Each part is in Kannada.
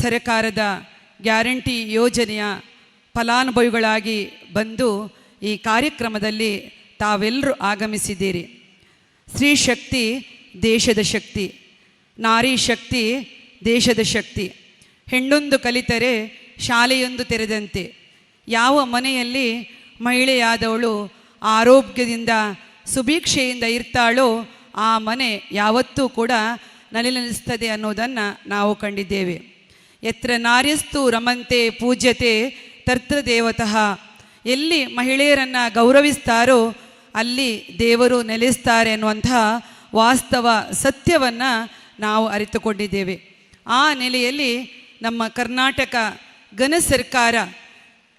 ಸರಕಾರದ ಗ್ಯಾರಂಟಿ ಯೋಜನೆಯ ಫಲಾನುಭವಿಗಳಾಗಿ ಬಂದು ಈ ಕಾರ್ಯಕ್ರಮದಲ್ಲಿ ತಾವೆಲ್ಲರೂ ಆಗಮಿಸಿದ್ದೀರಿ. ಸ್ತ್ರೀ ಶಕ್ತಿ, ದೇಶದ ಶಕ್ತಿ, ನಾರಿ ಶಕ್ತಿ, ದೇಶದ ಶಕ್ತಿ. ಹೆಣ್ಣೊಂದು ಕಲಿತರೆ ಶಾಲೆಯೊಂದು ತೆರೆದಂತೆ. ಯಾವ ಮನೆಯಲ್ಲಿ ಮಹಿಳೆಯಾದವಳು ಆರೋಗ್ಯದಿಂದ ಸುಭೀಕ್ಷೆಯಿಂದ ಇರ್ತಾಳೋ ಆ ಮನೆ ಯಾವತ್ತೂ ಕೂಡ ನಲಿನಲಿಸ್ತದೆ ಅನ್ನೋದನ್ನು ನಾವು ಕಂಡಿದ್ದೇವೆ. ಎತ್ರ ನಾರ್ಯಸ್ತು ರಮಂತೆ ಪೂಜ್ಯತೆ ತರ್ತ್ರ ದೇವತಃ ಎಲ್ಲಿ ಮಹಿಳೆಯರನ್ನು ಗೌರವಿಸ್ತಾರೋ ಅಲ್ಲಿ ದೇವರು ನೆಲೆಸ್ತಾರೆ ಅನ್ನುವಂತಹ ವಾಸ್ತವ ಸತ್ಯವನ್ನು ನಾವು ಅರಿತುಕೊಂಡಿದ್ದೇವೆ. ಆ ನೆಲೆಯಲ್ಲಿ ನಮ್ಮ ಕರ್ನಾಟಕ ಘನ ಸರ್ಕಾರ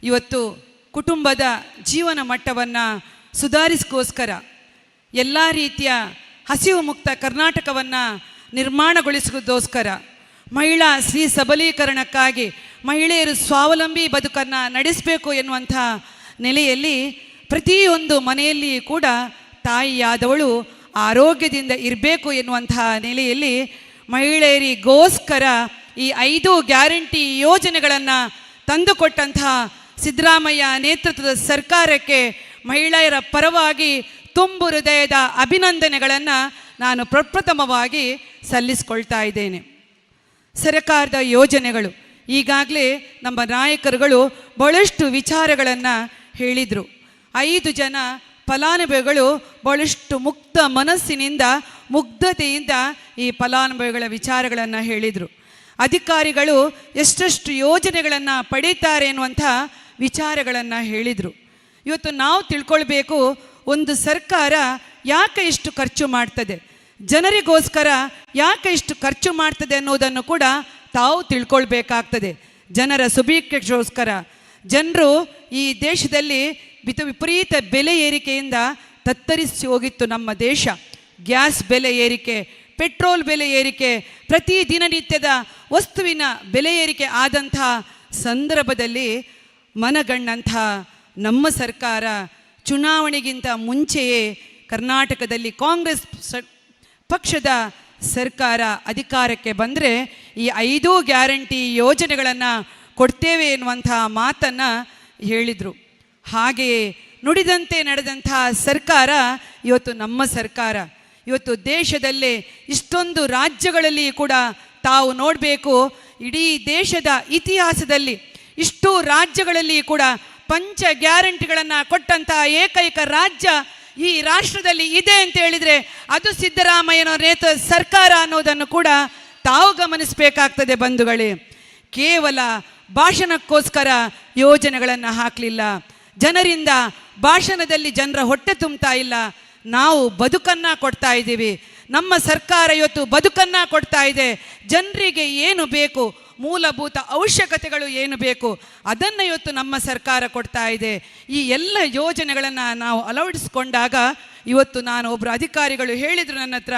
ಇವತ್ತು ಕುಟುಂಬದ ಜೀವನ ಮಟ್ಟವನ್ನು ಸುಧಾರಿಸ್ಕೋಸ್ಕರ ಎಲ್ಲ ರೀತಿಯ ಹಸಿವು ಮುಕ್ತ ಕರ್ನಾಟಕವನ್ನು ನಿರ್ಮಾಣಗೊಳಿಸೋದೋಸ್ಕರ ಮಹಿಳಾ ಸ್ತ್ರೀ ಸಬಲೀಕರಣಕ್ಕಾಗಿ ಮಹಿಳೆಯರು ಸ್ವಾವಲಂಬಿ ಬದುಕನ್ನು ನಡೆಸಬೇಕು ಎನ್ನುವಂಥ ನೆಲೆಯಲ್ಲಿ ಪ್ರತಿಯೊಂದು ಮನೆಯಲ್ಲಿ ಕೂಡ ತಾಯಿಯಾದವಳು ಆರೋಗ್ಯದಿಂದ ಇರಬೇಕು ಎನ್ನುವಂಥ ನೆಲೆಯಲ್ಲಿ ಮಹಿಳೆಯರಿಗೋಸ್ಕರ ಈ ಐದು ಗ್ಯಾರಂಟಿ ಯೋಜನೆಗಳನ್ನು ತಂದುಕೊಟ್ಟಂತಹ ಸಿದ್ದರಾಮಯ್ಯ ನೇತೃತ್ವದ ಸರ್ಕಾರಕ್ಕೆ ಮಹಿಳೆಯರ ಪರವಾಗಿ ತುಂಬು ಹೃದಯದ ಅಭಿನಂದನೆಗಳನ್ನು ನಾನು ಪ್ರಪ್ರಥಮವಾಗಿ ಸಲ್ಲಿಸಿಕೊಳ್ತಾ ಇದ್ದೇನೆ. ಸರ್ಕಾರದ ಯೋಜನೆಗಳು. ಈಗಾಗಲೇ ನಮ್ಮ ನಾಯಕರುಗಳು ಬಹಳಷ್ಟು ವಿಚಾರಗಳನ್ನು ಹೇಳಿದರು. ಐದು ಜನ ಫಲಾನುಭವಿಗಳು ಬಹಳಷ್ಟು ಮುಕ್ತ ಮನಸ್ಸಿನಿಂದ, ಮುಗ್ಧತೆಯಿಂದ ಈ ಫಲಾನುಭವಿಗಳ ವಿಚಾರಗಳನ್ನು ಹೇಳಿದರು. ಅಧಿಕಾರಿಗಳು ಎಷ್ಟೆಷ್ಟು ಯೋಜನೆಗಳನ್ನು ಪಡೀತಾರೆ ಎನ್ನುವಂಥ ವಿಚಾರಗಳನ್ನು ಹೇಳಿದರು. ಇವತ್ತು ನಾವು ತಿಳ್ಕೊಳ್ಬೇಕು, ಒಂದು ಸರ್ಕಾರ ಯಾಕೆ ಇಷ್ಟು ಖರ್ಚು ಮಾಡ್ತದೆ? ಜನರಿಗೋಸ್ಕರ ಯಾಕೆ ಇಷ್ಟು ಖರ್ಚು ಮಾಡ್ತದೆ ಅನ್ನೋದನ್ನು ಕೂಡ ತಾವು ತಿಳ್ಕೊಳ್ಬೇಕಾಗ್ತದೆ. ಜನರ ಸುಭೀಕ್ಷೆಗೋಸ್ಕರ. ಜನರು ಈ ದೇಶದಲ್ಲಿ ವಿತ ವಿಪರೀತ ಬೆಲೆ ಏರಿಕೆಯಿಂದ ತತ್ತರಿಸಿ ಹೋಗಿತ್ತು ನಮ್ಮ ದೇಶ. ಗ್ಯಾಸ್ ಬೆಲೆ ಏರಿಕೆ, ಪೆಟ್ರೋಲ್ ಬೆಲೆ ಏರಿಕೆ, ಪ್ರತಿ ದಿನನಿತ್ಯದ ವಸ್ತುವಿನ ಬೆಲೆ ಏರಿಕೆ ಆದಂಥ ಸಂದರ್ಭದಲ್ಲಿ ಮನಗಂಡಂಥ ನಮ್ಮ ಸರ್ಕಾರ ಚುನಾವಣೆಗಿಂತ ಮುಂಚೆಯೇ ಕರ್ನಾಟಕದಲ್ಲಿ ಕಾಂಗ್ರೆಸ್ ಪಕ್ಷದ ಸರ್ಕಾರ ಅಧಿಕಾರಕ್ಕೆ ಬಂದರೆ ಈ ಐದು ಗ್ಯಾರಂಟಿ ಯೋಜನೆಗಳನ್ನು ಕೊಡ್ತೇವೆ ಎನ್ನುವಂಥ ಮಾತನ್ನು ಹೇಳಿದರು. ಹಾಗೆಯೇ ನುಡಿದಂತೆ ನಡೆದಂತಹ ಸರ್ಕಾರ ಇವತ್ತು ನಮ್ಮ ಸರ್ಕಾರ. ಇವತ್ತು ದೇಶದಲ್ಲೇ ಇಷ್ಟೊಂದು ರಾಜ್ಯಗಳಲ್ಲಿ ಕೂಡ ತಾವು ನೋಡಬೇಕು. ಇಡೀ ದೇಶದ ಇತಿಹಾಸದಲ್ಲಿ ಇಷ್ಟು ರಾಜ್ಯಗಳಲ್ಲಿ ಕೂಡ ಪಂಚ ಗ್ಯಾರಂಟಿಗಳನ್ನು ಕೊಟ್ಟಂತಹ ಏಕೈಕ ರಾಜ್ಯ ಈ ರಾಷ್ಟ್ರದಲ್ಲಿ ಇದೆ ಅಂತ ಹೇಳಿದರೆ ಅದು ಸಿದ್ದರಾಮಯ್ಯನ ನೇತೃತ್ವ ಸರ್ಕಾರ ಅನ್ನೋದನ್ನು ಕೂಡ ತಾವು ಗಮನಿಸಬೇಕಾಗ್ತದೆ ಬಂಧುಗಳೇ. ಕೇವಲ ಭಾಷಣಕ್ಕೋಸ್ಕರ ಯೋಜನೆಗಳನ್ನು ಹಾಕಲಿಲ್ಲ. ಜನರಿಂದ ಭಾಷಣದಲ್ಲಿ ಜನರ ಹೊಟ್ಟೆ ತುಂಬ್ತಾ ಇಲ್ಲ. ನಾವು ಬದುಕನ್ನು ಕೊಡ್ತಾ ಇದ್ದೀವಿ. ನಮ್ಮ ಸರ್ಕಾರ ಇವತ್ತು ಬದುಕನ್ನು ಕೊಡ್ತಾ ಇದೆ. ಜನರಿಗೆ ಏನು ಬೇಕು ಮೂಲಭೂತ ಅವಶ್ಯಕತೆಗಳು ಏನು ಬೇಕು ಅದನ್ನು ಇವತ್ತು ನಮ್ಮ ಸರ್ಕಾರ ಕೊಡ್ತಾ ಇದೆ. ಈ ಎಲ್ಲ ಯೋಜನೆಗಳನ್ನು ನಾವು ಅಳವಡಿಸ್ಕೊಂಡಾಗ ಇವತ್ತು ನಾನು ಒಬ್ಬರು ಅಧಿಕಾರಿಗಳು ಹೇಳಿದರು ನನ್ನ ಹತ್ರ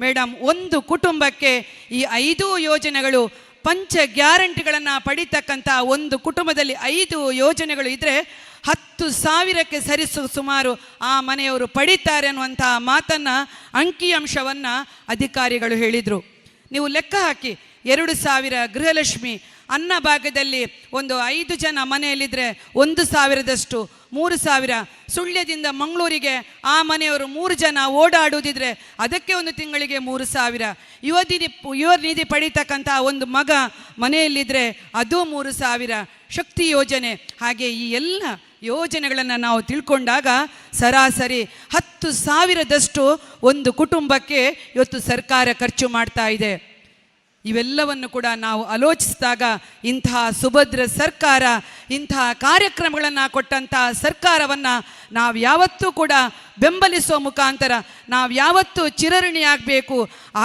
ಮೇಡಮ್ ಒಂದು ಕುಟುಂಬಕ್ಕೆ ಈ ಐದು ಯೋಜನೆಗಳು ಪಂಚ ಗ್ಯಾರಂಟಿಗಳನ್ನು ಪಡಿತಕ್ಕಂಥ ಒಂದು ಕುಟುಂಬದಲ್ಲಿ ಐದು ಯೋಜನೆಗಳು ಇದ್ದರೆ ಹತ್ತು ಸಾವಿರಕ್ಕೆ ಸರಿಸು ಸುಮಾರು ಆ ಮನೆಯವರು ಪಡಿತಾರೆ ಅನ್ನುವಂತಹ ಮಾತನ್ನು ಅಂಕಿಅಂಶವನ್ನು ಅಧಿಕಾರಿಗಳು ಹೇಳಿದರು. ನೀವು ಲೆಕ್ಕ ಹಾಕಿ ಎರಡು ಸಾವಿರ ಗೃಹಲಕ್ಷ್ಮಿ ಅನ್ನ ಭಾಗದಲ್ಲಿ ಒಂದು ಐದು ಜನ ಮನೆಯಲ್ಲಿದ್ದರೆ ಒಂದು ಸಾವಿರದಷ್ಟು, ಮೂರು ಸಾವಿರ. ಸುಳ್ಯದಿಂದ ಮಂಗಳೂರಿಗೆ ಆ ಮನೆಯವರು ಮೂರು ಜನ ಓಡಾಡುವುದಿದ್ರೆ ಅದಕ್ಕೆ ಒಂದು ತಿಂಗಳಿಗೆ ಮೂರು ಸಾವಿರ. ಯುವ ನಿಧಿ ಯುವ ನಿಧಿ ಪಡೀತಕ್ಕಂಥ ಒಂದು ಮಗ ಮನೆಯಲ್ಲಿದ್ದರೆ ಅದು ಮೂರು ಸಾವಿರ. ಶಕ್ತಿ ಯೋಜನೆ. ಹಾಗೆ ಈ ಎಲ್ಲ ಯೋಜನೆಗಳನ್ನು ನಾವು ತಿಳ್ಕೊಂಡಾಗ ಸರಾಸರಿ ಹತ್ತು ಸಾವಿರದಷ್ಟು ಒಂದು ಕುಟುಂಬಕ್ಕೆ ಇವತ್ತು ಸರ್ಕಾರ ಖರ್ಚು ಮಾಡ್ತಾ ಇದೆ. ಇವೆಲ್ಲವನ್ನು ಕೂಡ ನಾವು ಆಲೋಚಿಸಿದಾಗ ಇಂತಹ ಸುಭದ್ರ ಸರ್ಕಾರ, ಇಂತಹ ಕಾರ್ಯಕ್ರಮಗಳನ್ನು ಕೊಟ್ಟಂತಹ ಸರ್ಕಾರವನ್ನು ನಾವು ಯಾವತ್ತೂ ಕೂಡ ಬೆಂಬಲಿಸುವ ಮುಖಾಂತರ ನಾವು ಯಾವತ್ತೂ ಚಿರಋಣಿಯಾಗಬೇಕು.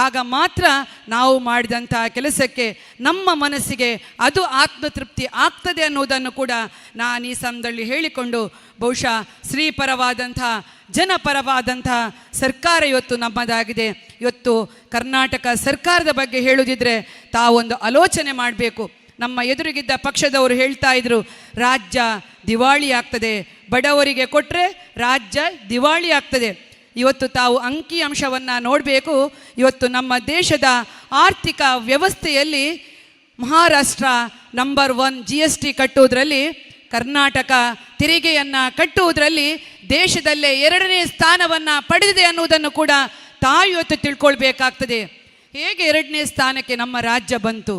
ಆಗ ಮಾತ್ರ ನಾವು ಮಾಡಿದಂಥ ಕೆಲಸಕ್ಕೆ ನಮ್ಮ ಮನಸ್ಸಿಗೆ ಅದು ಆತ್ಮತೃಪ್ತಿ ಆಗ್ತದೆ ಅನ್ನೋದನ್ನು ಕೂಡ ನಾನು ಈ ಸಮಯದಲ್ಲಿ ಹೇಳಿಕೊಂಡು ಬಹುಶಃ ಶ್ರೀಪರವಾದಂಥ ಜನಪರವಾದಂಥ ಸರ್ಕಾರ ಇವತ್ತು ನಮ್ಮದಾಗಿದೆ. ಇವತ್ತು ಕರ್ನಾಟಕ ಸರ್ಕಾರದ ಬಗ್ಗೆ ಹೇಳುವುದಿದ್ರೆ ತಾವೊಂದು ಆಲೋಚನೆ ಮಾಡಬೇಕು. ನಮ್ಮ ಎದುರಿಗಿದ್ದ ಪಕ್ಷದವರು ಹೇಳ್ತಾ ಇದ್ರು, ರಾಜ್ಯ ದಿವಾಳಿ ಆಗ್ತದೆ, ಬಡವರಿಗೆ ಕೊಟ್ಟರೆ ರಾಜ್ಯ ದಿವಾಳಿ ಆಗ್ತದೆ. ಇವತ್ತು ತಾವು ಅಂಕಿ ಅಂಶವನ್ನು ನೋಡಬೇಕು. ಇವತ್ತು ನಮ್ಮ ದೇಶದ ಆರ್ಥಿಕ ವ್ಯವಸ್ಥೆಯಲ್ಲಿ Maharashtra number one G S T ಕಟ್ಟುವುದರಲ್ಲಿ ಕರ್ನಾಟಕ ತೆರಿಗೆಯನ್ನು ಕಟ್ಟುವುದರಲ್ಲಿ ದೇಶದಲ್ಲೇ ಎರಡನೇ ಸ್ಥಾನವನ್ನು ಪಡೆದಿದೆ ಅನ್ನುವುದನ್ನು ಕೂಡ ತಾಯಿಯೊತ್ತು ತಿಳ್ಕೊಳ್ಬೇಕಾಗ್ತದೆ. ಹೇಗೆ ಎರಡನೇ ಸ್ಥಾನಕ್ಕೆ ನಮ್ಮ ರಾಜ್ಯ ಬಂತು?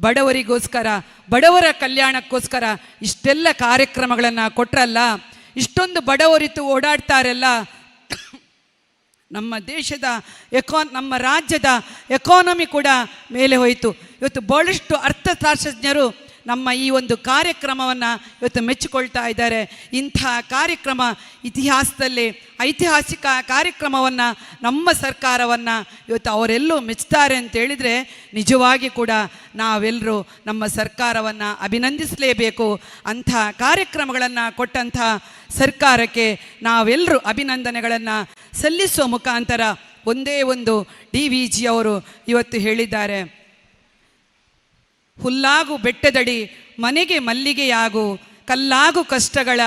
ಬಡವರಿಗೋಸ್ಕರ, ಬಡವರ ಕಲ್ಯಾಣಕ್ಕೋಸ್ಕರ ಇಷ್ಟೆಲ್ಲ ಕಾರ್ಯಕ್ರಮಗಳನ್ನು ಕೊಟ್ರಲ್ಲ, ಇಷ್ಟೊಂದು ಬಡವರಿತು ಓಡಾಡ್ತಾರಲ್ಲ. ನಮ್ಮ ದೇಶದ ಎಕಾ, ನಮ್ಮ ರಾಜ್ಯದ ಎಕಾನಮಿ ಕೂಡ ಮೇಲೆ ಹೋಯಿತು. ಇವತ್ತು ಬಹಳಷ್ಟು ಅರ್ಥಶಾಸ್ತ್ರಜ್ಞರು ನಮ್ಮ ಈ ಒಂದು ಕಾರ್ಯಕ್ರಮವನ್ನು ಇವತ್ತು ಮೆಚ್ಚಿಕೊಳ್ತಾ ಇದ್ದಾರೆ. ಇಂಥ ಕಾರ್ಯಕ್ರಮ ಇತಿಹಾಸದಲ್ಲಿ ಐತಿಹಾಸಿಕ ಕಾರ್ಯಕ್ರಮವನ್ನು ನಮ್ಮ ಸರ್ಕಾರವನ್ನು ಇವತ್ತು ಅವರೆಲ್ಲೂ ಮೆಚ್ತಾರೆ ಅಂತ ಹೇಳಿದರೆ ನಿಜವಾಗಿ ಕೂಡ ನಾವೆಲ್ಲರೂ ನಮ್ಮ ಸರ್ಕಾರವನ್ನು ಅಭಿನಂದಿಸಲೇಬೇಕು. ಅಂಥ ಕಾರ್ಯಕ್ರಮಗಳನ್ನು ಕೊಟ್ಟಂಥ ಸರ್ಕಾರಕ್ಕೆ ನಾವೆಲ್ಲರೂ ಅಭಿನಂದನೆಗಳನ್ನು ಸಲ್ಲಿಸುವ ಮುಖಾಂತರ ಒಂದೇ ಒಂದು ಡಿ ವಿ ಜಿ ಅವರು ಇವತ್ತು ಹೇಳಿದ್ದಾರೆ. ಹುಲ್ಲಾಗು ಬೆಟ್ಟದಡಿ, ಮನೆಗೆ ಮಲ್ಲಿಗೆಯಾಗು, ಕಲ್ಲಾಗು ಕಷ್ಟಗಳ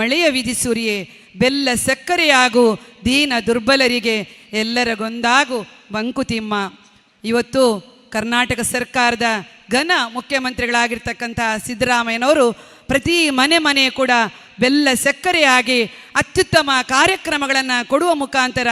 ಮಳೆಯ ವಿಧಿಸುರಿಯೇ ಬೆಲ್ಲ ಸಕ್ಕರೆಯಾಗು, ದೀನ ದುರ್ಬಲರಿಗೆ ಎಲ್ಲರ ಗೊಂದಾಗು ಬಂಕುತಿಮ್ಮ ಇವತ್ತು ಕರ್ನಾಟಕ ಸರ್ಕಾರದ ಘನ ಮುಖ್ಯಮಂತ್ರಿಗಳಾಗಿರ್ತಕ್ಕಂಥ ಸಿದ್ದರಾಮಯ್ಯನವರು ಪ್ರತಿ ಮನೆ ಮನೆ ಕೂಡ ಬೆಲ್ಲ ಸಕ್ಕರೆಯಾಗಿ ಅತ್ಯುತ್ತಮ ಕಾರ್ಯಕ್ರಮಗಳನ್ನು ಕೊಡುವ ಮುಖಾಂತರ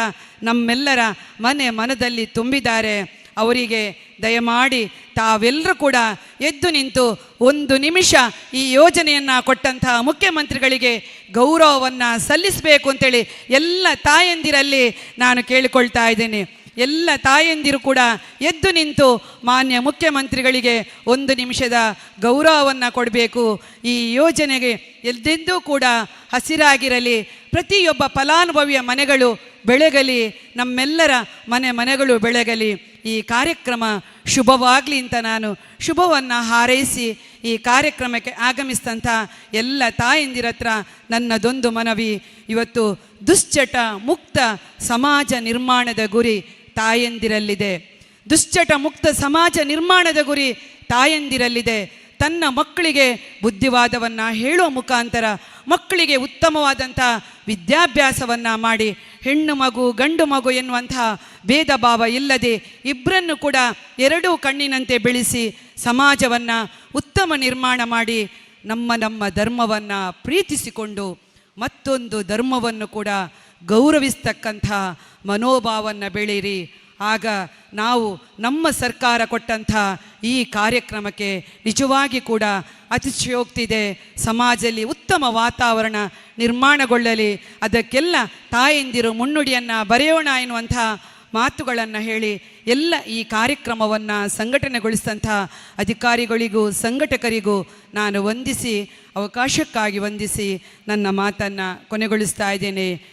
ನಮ್ಮೆಲ್ಲರ ಮನೆ ಮನದಲ್ಲಿ ತುಂಬಿದ್ದಾರೆ. ಅವರಿಗೆ ದಯಮಾಡಿ ತಾವೆಲ್ಲರೂ ಕೂಡ ಎದ್ದು ನಿಂತು ಒಂದು ನಿಮಿಷ ಈ ಯೋಜನೆಯನ್ನು ಕೊಟ್ಟಂತಹ ಮುಖ್ಯಮಂತ್ರಿಗಳಿಗೆ ಗೌರವವನ್ನು ಸಲ್ಲಿಸಬೇಕು ಅಂತೇಳಿ ಎಲ್ಲ ತಾಯಂದಿರಲ್ಲಿ ನಾನು ಕೇಳಿಕೊಳ್ತಾ ಇದ್ದೇನೆ. ಎಲ್ಲ ತಾಯಂದಿರು ಕೂಡ ಎದ್ದು ನಿಂತು ಮಾನ್ಯ ಮುಖ್ಯಮಂತ್ರಿಗಳಿಗೆ ಒಂದು ನಿಮಿಷದ ಗೌರವವನ್ನು ಕೊಡಬೇಕು. ಈ ಯೋಜನೆಗೆ ಎಲ್ಲೆಂದೂ ಕೂಡ ಹಸಿರಾಗಿರಲಿ. ಪ್ರತಿಯೊಬ್ಬ ಫಲಾನುಭವಿಯ ಮನೆಗಳು ಬೆಳಗಲಿ. ನಮ್ಮೆಲ್ಲರ ಮನೆ ಮನೆಗಳು ಬೆಳಗಲಿ. ಈ ಕಾರ್ಯಕ್ರಮ ಶುಭವಾಗಲಿ ಅಂತ ನಾನು ಶುಭವನ್ನು ಹಾರೈಸಿ ಈ ಕಾರ್ಯಕ್ರಮಕ್ಕೆ ಆಗಮಿಸಿದಂಥ ಎಲ್ಲ ತಾಯಂದಿರ ಹತ್ರ ನನ್ನದೊಂದು ಮನವಿ. ಇವತ್ತು ದುಶ್ಚಟ ಮುಕ್ತ ಸಮಾಜ ನಿರ್ಮಾಣದ ಗುರಿ ತಾಯಂದಿರಲ್ಲಿದೆ. ದುಶ್ಚಟ ಮುಕ್ತ ಸಮಾಜ ನಿರ್ಮಾಣದ ಗುರಿ ತಾಯಂದಿರಲ್ಲಿದೆ. ತನ್ನ ಮಕ್ಕಳಿಗೆ ಬುದ್ಧಿವಾದವನ್ನು ಹೇಳುವ ಮುಖಾಂತರ ಮಕ್ಕಳಿಗೆ ಉತ್ತಮವಾದಂಥ ವಿದ್ಯಾಭ್ಯಾಸವನ್ನು ಮಾಡಿ ಹೆಣ್ಣು ಮಗು, ಗಂಡು ಮಗು ಎನ್ನುವಂತಹ ಭೇದ ಭಾವ ಇಲ್ಲದೆ ಇಬ್ಬರನ್ನು ಕೂಡ ಎರಡೂ ಕಣ್ಣಿನಂತೆ ಬೆಳೆಸಿ ಸಮಾಜವನ್ನು ಉತ್ತಮ ನಿರ್ಮಾಣ ಮಾಡಿ ನಮ್ಮ ನಮ್ಮ ಧರ್ಮವನ್ನು ಪ್ರೀತಿಸಿಕೊಂಡು ಮತ್ತೊಂದು ಧರ್ಮವನ್ನು ಕೂಡ ಗೌರವಿಸ್ತಕ್ಕಂಥ ಮನೋಭಾವವನ್ನು ಬೆಳೀರಿ ಆಗ ನಾವು ನಮ್ಮ ಸರ್ಕಾರ ಕೊಟ್ಟಂಥ ಈ ಕಾರ್ಯಕ್ರಮಕ್ಕೆ ನಿಜವಾಗಿ ಕೂಡ ಅತಿಶಯೋಕ್ತಿದೆ. ಸಮಾಜದಲ್ಲಿ ಉತ್ತಮ ವಾತಾವರಣ ನಿರ್ಮಾಣಗೊಳ್ಳಲಿ. ಅದಕ್ಕೆಲ್ಲ ತಾಯಂದಿರು ಮುನ್ನುಡಿಯನ್ನು ಬರೆಯೋಣ ಎನ್ನುವಂಥ ಮಾತುಗಳನ್ನು ಹೇಳಿ ಎಲ್ಲ ಈ ಕಾರ್ಯಕ್ರಮವನ್ನು ಸಂಘಟನೆಗೊಳಿಸಿದಂಥ ಅಧಿಕಾರಿಗಳಿಗೂ ಸಂಘಟಕರಿಗೂ ನಾನು ವಂದಿಸಿ, ಅವಕಾಶಕ್ಕಾಗಿ ವಂದಿಸಿ ನನ್ನ ಮಾತನ್ನು ಕೊನೆಗೊಳಿಸ್ತಾ ಇದ್ದೇನೆ.